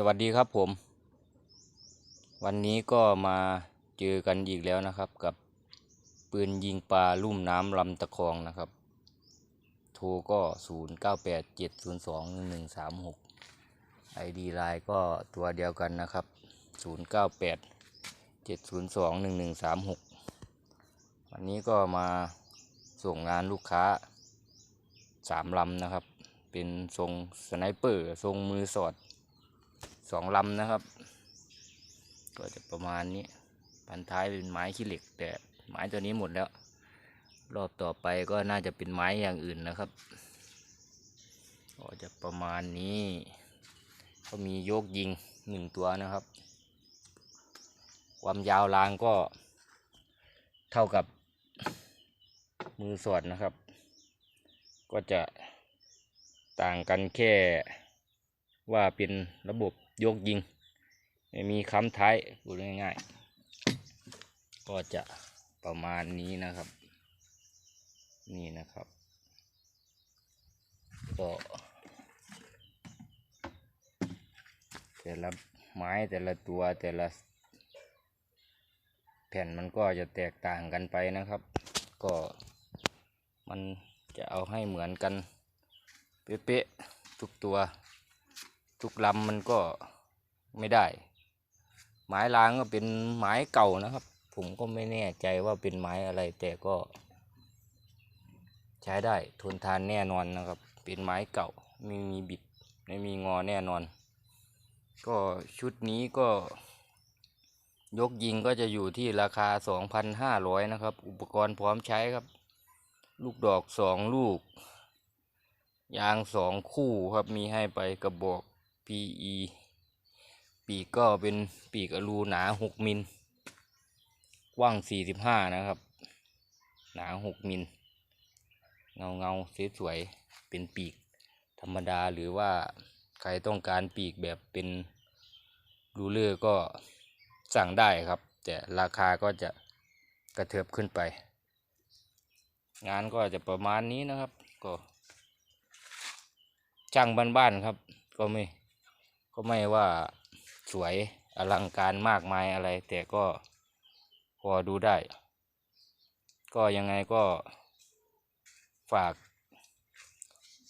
สวัสดีครับผม วันนี้ก็มาเจอกันอีกแล้วนะครับกับปืนยิงปลาลุ่มน้ำลำตะคองนะครับ โทรก็ 0 9 8 7 0 2 1 3 6 ID ไลน์ก็ตัวเดียวกันนะครับ 0 9 8 7 0 2 1 1 3 6 วันนี้ก็มาส่งงานลูกค้าสามลำนะครับ เป็นทรงสไนเปอร์ ทรงมือสอด สองลำนะครับ ก็จะประมาณนี้พันท้ายเป็นไม้ขี้เหล็ก แต่ไม้ตัวนี้หมดแล้ว รอบต่อไปก็น่าจะเป็นไม้อย่างอื่นนะครับก็จะประมาณนี้ ก็มีโยกยิงหนึ่งตัวนะครับ ความยาวรางก็เท่ากับมือสอดนะครับ ก็จะต่างกันแค่ว่าเป็นระบบ ยกยิง ไม่มีค้ำท้ายพูดง่ายๆ ก็จะประมาณนี้นะครับ นี่นะครับ ก็แต่ละไม้แต่ละตัวแต่ละ แผ่นมันก็จะแตกต่างกันไปนะครับ ก็มันจะเอาให้เหมือนกัน เป๊ะๆทุกตัว ทุกลำมันก็ไม่ได้ ไม้ล้างก็เป็นไม้เก่านะครับ ผมก็ไม่แน่ใจว่าเป็นไม้อะไร แต่ก็ ใช้ได้ทนทานแน่นอนนะครับ เป็นไม้เก่าไม่มีบิดไม่มีงอแน่นอน ก็ชุดนี้ก็ ยกยิงก็จะอยู่ที่ราคา 2,500 นะครับ อุปกรณ์พร้อมใช้ครับ ลูกดอกสองลูกยางสองคู่ครับมีให้ไปกระบอก PE ปีกก็เป็นปีกอลูหนา 6 มิล กว้าง 45 นะครับ หนา 6 มิล เงาเงาสวยๆเป็นปีกธรรมดาหรือว่าใครต้องการปีกแบบเป็นรูเลอร์ก็สั่งได้ครับ แต่ราคาก็จะกระเทิบขึ้นไป งานก็จะประมาณนี้นะครับ ก็ช่างบ้านๆครับ ก็ไม่ ก็ไม่ว่าสวยอลังการมากมายอะไร แต่ก็พอดูได้ ก็ยังไงก็ฝาก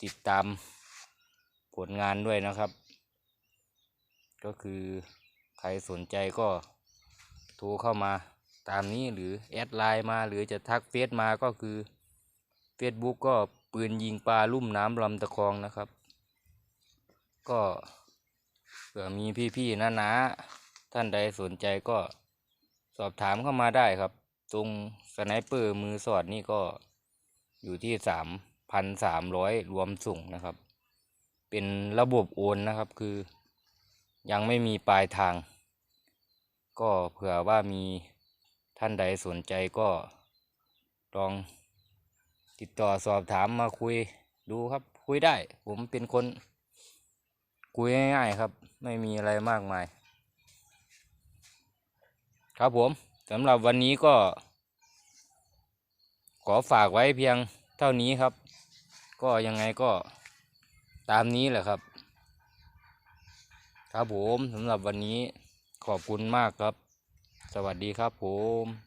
ติดตามผลงานด้วยนะครับ ก็คือใครสนใจก็โทรเข้ามาตามนี้หรือแอดไลน์มาหรือจะทักเฟซมาก็คือ Facebook ก็ปืนยิงปลาลุ่มน้ำลำตะคองนะครับ ก็ ผื่อมีพี่ๆน้าๆท่านใดสนใจก็สอบถามเข้ามาได้ครับ ตรงสไนเปอร์มือสอดนี่ก็อยู่ที่สามพันสามร้อยรวมส่งนะครับ เป็นระบบโอนนะครับคือ ยังไม่มีปลายทาง ก็เผื่อว่ามีท่านใดสนใจก็ลองติดต่อสอบถามมาคุยดูครับ คุยได้ ผมเป็นคน คุยง่ายๆครับ ไม่มีอะไรมากมาย ครับผมสำหรับวันนี้ก็ ขอฝากไว้เพียงเท่านี้ครับ ก็ยังไงก็ตามนี้แหละครับ ครับผมสำหรับวันนี้ขอบคุณมากครับ สวัสดีครับผม